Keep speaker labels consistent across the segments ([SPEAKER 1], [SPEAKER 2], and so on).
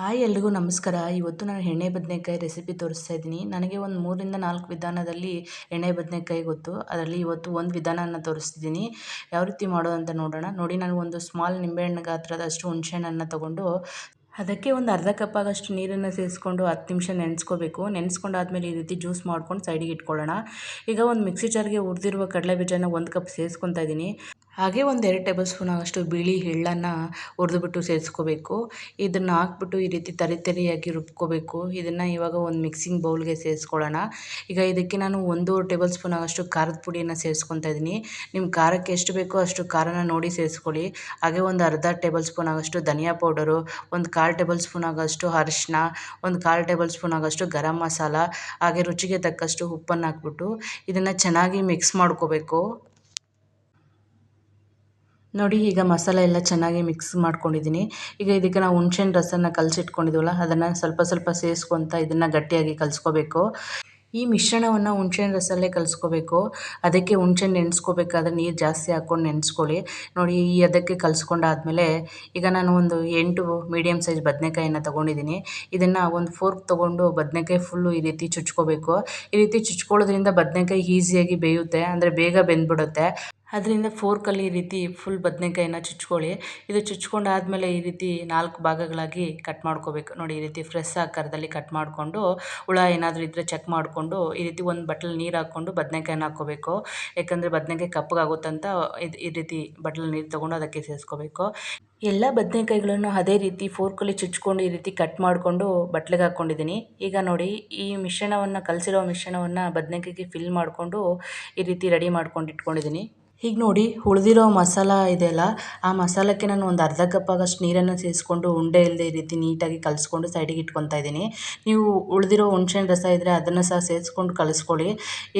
[SPEAKER 1] Hi ಎಲ್ರಿಗೂ ನಮಸ್ಕಾರ. ಇವತ್ತು ನಾನು ಎಣ್ಣೆ ಬದನೆಕಾಯಿ ರೆಸಿಪಿ ತೋರಿಸ್ತಾ ಇದ್ದೀನಿ. ನನಗೆ ಒಂದು ಮೂರಿಂದ ನಾಲ್ಕು ವಿಧಾನದಲ್ಲಿ ಎಣ್ಣೆ ಬದನೆಕಾಯಿ ಗೊತ್ತು. ಅದರಲ್ಲಿ ಇವತ್ತು ಒಂದು ವಿಧಾನನ ತೋರಿಸ್ತಿದ್ದೀನಿ. ಯಾವ ರೀತಿ ಮಾಡೋದು ಅಂತ ನೋಡೋಣ. ನೋಡಿ, ನಾನು ಒಂದು ಸ್ಮಾಲ್ ನಿಂಬೆಹಣ್ಣು ಗಾತ್ರದಷ್ಟು ಹುಣಸೆಹಣ್ಣನ್ನು ತಗೊಂಡು ಅದಕ್ಕೆ ಒಂದು ಅರ್ಧ ಕಪ್ ಆಗಷ್ಟು ನೀರನ್ನು ಸೇರಿಸ್ಕೊಂಡು ಹತ್ತು ನಿಮಿಷ ನೆನೆಸ್ಕೋಬೇಕು. ನೆನೆಸ್ಕೊಂಡಾದ್ಮೇಲೆ ಈ ರೀತಿ ಜ್ಯೂಸ್ ಮಾಡ್ಕೊಂಡು ಸೈಡಿಗೆ ಇಟ್ಕೊಳ್ಳೋಣ. ಈಗ ಒಂದು ಮಿಕ್ಸಿ ಜಾರ್ಗೆ ಉರಿದಿರುವ ಕಡಲೆ ಬೀಜನ ಒಂದು ಕಪ್ ಸೇರಿಸ್ಕೊತಾ ಇದ್ದೀನಿ. ಹಾಗೆ ಒಂದು ಎರಡು ಟೇಬಲ್ ಸ್ಪೂನ್ ಆಗೋಷ್ಟು ಬಿಳಿ ಎಳ್ಳನ್ನು ಹುರಿದುಬಿಟ್ಟು ಸೇರಿಸ್ಕೋಬೇಕು. ಇದನ್ನು ಹಾಕ್ಬಿಟ್ಟು ಈ ರೀತಿ ತರಿ ತರಿಯಾಗಿ ರುಬ್ಕೋಬೇಕು. ಇದನ್ನು ಇವಾಗ ಒಂದು ಮಿಕ್ಸಿಂಗ್ ಬೌಲ್ಗೆ ಸೇರಿಸ್ಕೊಳ್ಳೋಣ. ಈಗ ಇದಕ್ಕೆ ನಾನು ಒಂದು ಟೇಬಲ್ ಸ್ಪೂನ್ ಆಗೋಷ್ಟು ಖಾರದ ಪುಡಿಯನ್ನು ಸೇರಿಸ್ಕೊತಾ ಇದ್ದೀನಿ ನಿಮ್ಮ ಖಾರಕ್ಕೆ ಎಷ್ಟು ಬೇಕೋ ಅಷ್ಟು ಖಾರನ ನೋಡಿ ಸೇರಿಸ್ಕೊಳ್ಳಿ. ಹಾಗೆ ಒಂದು ಅರ್ಧ ಟೇಬಲ್ ಸ್ಪೂನ್ ಆಗೋಷ್ಟು ಧನಿಯಾ ಪೌಡರು, ಒಂದು ಕಾಲು ಟೇಬಲ್ ಸ್ಪೂನ್ ಆಗೋಷ್ಟು ಅರಿಶಿನ ಒಂದು ಕಾಲು ಟೇಬಲ್ ಸ್ಪೂನ್ ಆಗೋಷ್ಟು ಗರಂ ಮಸಾಲ, ಹಾಗೆ ರುಚಿಗೆ ತಕ್ಕಷ್ಟು ಉಪ್ಪನ್ನು ಹಾಕ್ಬಿಟ್ಟು ಇದನ್ನು ಚೆನ್ನಾಗಿ ಮಿಕ್ಸ್ ಮಾಡ್ಕೋಬೇಕು. ನೋಡಿ, ಈಗ ಮಸಾಲೆ ಎಲ್ಲ ಚೆನ್ನಾಗಿ ಮಿಕ್ಸ್ ಮಾಡ್ಕೊಂಡಿದ್ದೀನಿ. ಈಗ ಇದಕ್ಕೆ ನಾವು ಹುಣ್ಸೆಹಣ್ಣು ರಸನ ಕಲಸಿಟ್ಕೊಂಡಿದ್ವಲ್ಲ, ಅದನ್ನು ಸ್ವಲ್ಪ ಸ್ವಲ್ಪ ಸೇರಿಸ್ಕೊತ ಇದನ್ನು ಗಟ್ಟಿಯಾಗಿ ಕಲಿಸ್ಕೋಬೇಕು. ಈ ಮಿಶ್ರಣವನ್ನು ಹುಣ್ಸೆಹಣ್ಣು ರಸಲ್ಲೇ ಕಲಿಸ್ಕೋಬೇಕು. ಅದಕ್ಕೆ ಹುಣ್ಸೆಹಣ್ಣು ನೆನೆಸ್ಕೋಬೇಕಾದ್ರೆ ನೀರು ಜಾಸ್ತಿ ಹಾಕ್ಕೊಂಡು ನೆನೆಸ್ಕೊಳ್ಳಿ. ನೋಡಿ, ಈ ಅದಕ್ಕೆ ಕಲಿಸ್ಕೊಂಡಾದ್ಮೇಲೆ ಈಗ ನಾನು ಒಂದು ಎಂಟು ಮೀಡಿಯಮ್ ಸೈಜ್ ಬದನೆಕಾಯಿನ ತೊಗೊಂಡಿದ್ದೀನಿ. ಇದನ್ನು ಒಂದು ಫೋರ್ಕ್ ತೊಗೊಂಡು ಬದನೆಕಾಯಿ ಫುಲ್ಲು ಈ ರೀತಿ ಚುಚ್ಕೋಬೇಕು. ಈ ರೀತಿ ಚುಚ್ಕೊಳ್ಳೋದ್ರಿಂದ ಬದನೆಕಾಯಿ ಈಸಿಯಾಗಿ ಬೇಯುತ್ತೆ, ಅಂದರೆ ಬೇಗ ಬೆಂದ್ಬಿಡುತ್ತೆ. ಅದರಿಂದ ಫೋರ್ಕಲ್ಲಿ ಈ ರೀತಿ ಫುಲ್ ಬದನೆಕಾಯಿನ ಚುಚ್ಕೊಳ್ಳಿ. ಇದು ಚುಚ್ಕೊಂಡಾದಮೇಲೆ ಈ ರೀತಿ ನಾಲ್ಕು ಭಾಗಗಳಾಗಿ ಕಟ್ ಮಾಡ್ಕೋಬೇಕು. ನೋಡಿ, ಈ ರೀತಿ ಫ್ರೆಶ್ ಆಕಾರದಲ್ಲಿ ಕಟ್ ಮಾಡಿಕೊಂಡು, ಹುಳ ಏನಾದರೂ ಇದ್ದರೆ ಚೆಕ್ ಮಾಡಿಕೊಂಡು, ಈ ರೀತಿ ಒಂದು ಬಟ್ಲಲ್ಲಿ ನೀರು ಹಾಕ್ಕೊಂಡು ಬದನೆಕಾಯಿನ ಹಾಕ್ಕೋಬೇಕು. ಯಾಕಂದರೆ ಬದನೆಕಾಯಿ ಕಪ್ಪಗಾಗುತ್ತಂತ ಇದು, ಈ ರೀತಿ ಬಟ್ಲಲ್ಲಿ ನೀರು ತೊಗೊಂಡು ಅದಕ್ಕೆ ಸೇರಿಸ್ಕೋಬೇಕು. ಎಲ್ಲ ಬದನೆಕಾಯಿಗಳನ್ನು ಅದೇ ರೀತಿ ಫೋರ್ಕಲ್ಲಿ ಚುಚ್ಕೊಂಡು ಈ ರೀತಿ ಕಟ್ ಮಾಡಿಕೊಂಡು ಬಟ್ಲಿಗೆ ಹಾಕ್ಕೊಂಡಿದ್ದೀನಿ ಈಗ ನೋಡಿ, ಈ ಮಿಶ್ರಣವನ್ನು, ಕಲಸಿರೋ ಮಿಶ್ರಣವನ್ನು ಬದನೆಕಾಯಿಗೆ ಫಿಲ್ ಮಾಡಿಕೊಂಡು ಈ ರೀತಿ ರೆಡಿ ಮಾಡ್ಕೊಂಡು ಇಟ್ಕೊಂಡಿದ್ದೀನಿ ಈಗ ನೋಡಿ ಉಳಿದಿರೋ ಮಸಾಲ ಇದೆಯಲ್ಲ, ಆ ಮಸಾಲಕ್ಕೆ ನಾನು ಒಂದು ಅರ್ಧ ಕಪ್ ಆಗೋಷ್ಟು ನೀರನ್ನು ಸೇರಿಸ್ಕೊಂಡು ಉಂಡೆ ಇಲ್ಲದೆ ರೀತಿ ನೀಟಾಗಿ ಕಲಿಸ್ಕೊಂಡು ಸೈಡಿಗೆ ಇಟ್ಕೊತಾ ಇದ್ದೀನಿ. ನೀವು ಉಳಿದಿರೋ ಹುಣ್ಸೆಹಣ್ಣು ರಸ ಇದ್ದರೆ ಅದನ್ನು ಸಹ ಸೇರಿಸ್ಕೊಂಡು ಕಲಿಸ್ಕೊಳ್ಳಿ.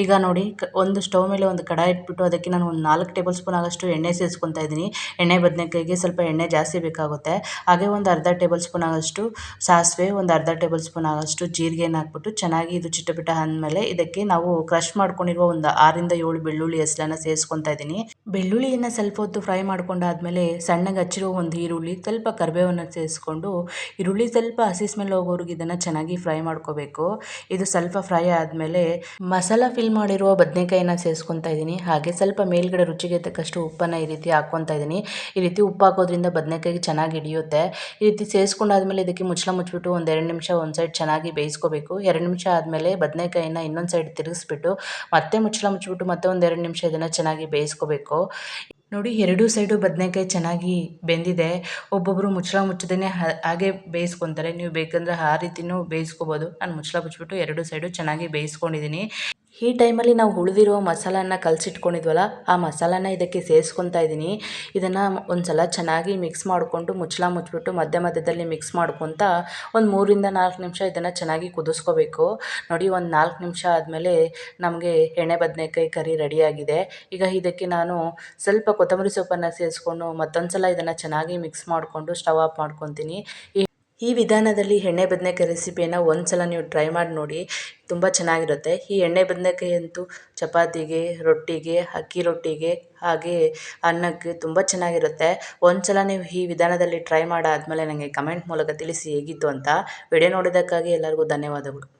[SPEAKER 1] ಈಗ ನೋಡಿ ಒಂದು ಸ್ಟವ್ ಮೇಲೆ ಒಂದು ಕಡಾಯಿ ಇಟ್ಬಿಟ್ಟು ಅದಕ್ಕೆ ನಾನು ಒಂದು ನಾಲ್ಕು ಟೇಬಲ್ ಸ್ಪೂನ್ ಆಗೋಷ್ಟು ಎಣ್ಣೆ ಸೇರಿಸ್ಕೊತಾ ಇದ್ದೀನಿ. ಎಣ್ಣೆ ಬದನೆಕಾಯಿಗೆ ಸ್ವಲ್ಪ ಎಣ್ಣೆ ಜಾಸ್ತಿ ಬೇಕಾಗುತ್ತೆ. ಹಾಗೆ ಒಂದು ಅರ್ಧ ಟೇಬಲ್ ಸ್ಪೂನ್ ಆಗೋಷ್ಟು ಸಾಸಿವೆ, ಒಂದು ಅರ್ಧ ಟೇಬಲ್ ಸ್ಪೂನ್ ಆಗೋಷ್ಟು ಜೀರಿಗೆನ ಹಾಕ್ಬಿಟ್ಟು ಚೆನ್ನಾಗಿ ಇದು ಚಿಟಪಿಟ ಅಂದಮೇಲೆ ಇದಕ್ಕೆ ನಾವು ಕ್ರಷ್ ಮಾಡ್ಕೊಂಡಿರುವ ಒಂದು ಆರಿಂದ ಏಳು ಬೆಳ್ಳುಳ್ಳಿ ಹೆಸರನ್ನ ಸೇರಿಸ್ಕೊತಾ ಇದ್ದೀನಿ. années ಬೆಳ್ಳುಳ್ಳಿಯನ್ನು ಸ್ವಲ್ಪ ಹೊತ್ತು ಫ್ರೈ ಮಾಡ್ಕೊಂಡಾದ್ಮೇಲೆ ಸಣ್ಣಗೆ ಹಚ್ಚಿರೋ ಒಂದು ಈರುಳ್ಳಿ, ಸ್ವಲ್ಪ ಕರಿಬೇವನ್ನು ಸೇರಿಸ್ಕೊಂಡು ಈರುಳ್ಳಿ ಸ್ವಲ್ಪ ಹಸಿ ಸ್ಮೆಲ್ ಹೋಗೋವರೆಗೂ ಇದನ್ನು ಚೆನ್ನಾಗಿ ಫ್ರೈ ಮಾಡ್ಕೋಬೇಕು. ಇದು ಸ್ವಲ್ಪ ಫ್ರೈ ಆದಮೇಲೆ ಮಸಾಲ ಫಿಲ್ ಮಾಡಿರುವ ಬದನೆಕಾಯಿನ ಸೇರಿಸ್ಕೊತಾ ಇದ್ದೀನಿ ಹಾಗೆ ಸ್ವಲ್ಪ ಮೇಲ್ಗಡೆ ರುಚಿಗೆ ತಕ್ಕಷ್ಟು ಉಪ್ಪನ್ನು ಈ ರೀತಿ ಹಾಕ್ಕೊತಾ ಇದ್ದೀನಿ ಈ ರೀತಿ ಉಪ್ಪು ಹಾಕೋದ್ರಿಂದ ಬದನೆಕಾಯಿಗೆ ಚೆನ್ನಾಗಿ ಹಿಡಿಯುತ್ತೆ. ಈ ರೀತಿ ಸೇರಿಸ್ಕೊಂಡಾದ್ಮೇಲೆ ಇದಕ್ಕೆ ಮುಚ್ಚಳ ಮುಚ್ಚಿಬಿಟ್ಟು ಒಂದು ಎರಡು ನಿಮಿಷ ಒಂದು ಸೈಡ್ ಚೆನ್ನಾಗಿ ಬೇಯಿಸ್ಕೋಬೇಕು. ಎರಡು ನಿಮಿಷ ಆದಮೇಲೆ ಬದನೆಕಾಯಿನ ಇನ್ನೊಂದು ಸೈಡ್ ತಿರುಗಿಸ್ಬಿಟ್ಟು ಮತ್ತೆ ಮುಚ್ಚಳ ಮುಚ್ಚಿಬಿಟ್ಟು ಮತ್ತೆ ಒಂದು ಎರಡು ನಿಮಿಷ ಇದನ್ನು ಚೆನ್ನಾಗಿ ಬೇಯಿಸ್ಕೋಬೇಕು. ನೋಡಿ, ಎರಡೂ ಸೈಡು ಬದನೆಕಾಯಿ ಚೆನ್ನಾಗಿ ಬೆಂದಿದೆ. ಒಬ್ಬೊಬ್ಬರು ಮುಚ್ಚಳ ಮುಚ್ಚದೇ ಹಾಗೆ ಬೇಯಿಸ್ಕೊತಾರೆ. ನೀವು ಬೇಕಂದ್ರೆ ಆ ರೀತಿನೂ ಬೇಯಿಸ್ಕೋಬೋದು. ನಾನು ಮುಚ್ಚಳ ಮುಚ್ಚಿಬಿಟ್ಟು ಎರಡು ಸೈಡು ಚೆನ್ನಾಗಿ ಬೇಯಿಸ್ಕೊಂಡಿದ್ದೀನಿ. ಈ ಟೈಮಲ್ಲಿ ನಾವು ಉಳಿದಿರೋ ಮಸಾಲನ ಕಲಸಿಟ್ಕೊಂಡಿದ್ವಲ್ಲ, ಆ ಮಸಾಲಾನ ಇದಕ್ಕೆ ಸೇರಿಸ್ಕೊತಾ ಇದ್ದೀನಿ ಇದನ್ನು ಒಂದು ಸಲ ಚೆನ್ನಾಗಿ ಮಿಕ್ಸ್ ಮಾಡಿಕೊಂಡು ಮುಚ್ಚಳ ಮುಚ್ಚಿಬಿಟ್ಟು ಮಧ್ಯ ಮಧ್ಯದಲ್ಲಿ ಮಿಕ್ಸ್ ಮಾಡ್ಕೊತ ಒಂದು ಮೂರಿಂದ ನಾಲ್ಕು ನಿಮಿಷ ಇದನ್ನು ಚೆನ್ನಾಗಿ ಕುದಿಸ್ಕೋಬೇಕು. ನೋಡಿ, ಒಂದು ನಾಲ್ಕು ನಿಮಿಷ ಆದಮೇಲೆ ನಮಗೆ ಎಣ್ಣೆ ಬದನೆಕಾಯಿ ಕರಿ ರೆಡಿಯಾಗಿದೆ ಈಗ ಇದಕ್ಕೆ ನಾನು ಸ್ವಲ್ಪ ಕೊತ್ತಂಬರಿ ಸೊಪ್ಪನ್ನು ಸೇರಿಸ್ಕೊಂಡು ಮತ್ತೊಂದು ಸಲ ಇದನ್ನು ಚೆನ್ನಾಗಿ ಮಿಕ್ಸ್ ಮಾಡಿಕೊಂಡು ಸ್ಟವ್ ಆಫ್ ಮಾಡ್ಕೊತೀನಿ. ಈ ವಿಧಾನದಲ್ಲಿ ಎಣ್ಣೆ ಬದನೆಕಾಯಿ ರೆಸಿಪಿಯನ್ನು ಒಂದು ಸಲ ನೀವು ಟ್ರೈ ಮಾಡಿ ನೋಡಿ, ತುಂಬ ಚೆನ್ನಾಗಿರುತ್ತೆ. ಈ ಎಣ್ಣೆ ಬದನೆಕಾಯಿ ಅಂತೂ ಚಪಾತಿಗೆ, ರೊಟ್ಟಿಗೆ, ಅಕ್ಕಿ ರೊಟ್ಟಿಗೆ, ಹಾಗೆ ಅನ್ನಕ್ಕೆ ತುಂಬ ಚೆನ್ನಾಗಿರುತ್ತೆ. ಒಂದು ಸಲ ನೀವು ಈ ವಿಧಾನದಲ್ಲಿ ಟ್ರೈ ಮಾಡಾದಮೇಲೆ ನನಗೆ ಕಮೆಂಟ್ ಮೂಲಕ ತಿಳಿಸಿ ಹೇಗಿತ್ತು ಅಂತ. ವಿಡಿಯೋ ನೋಡಿದ್ದಕ್ಕಾಗಿ ಎಲ್ಲರಿಗೂ ಧನ್ಯವಾದಗಳು.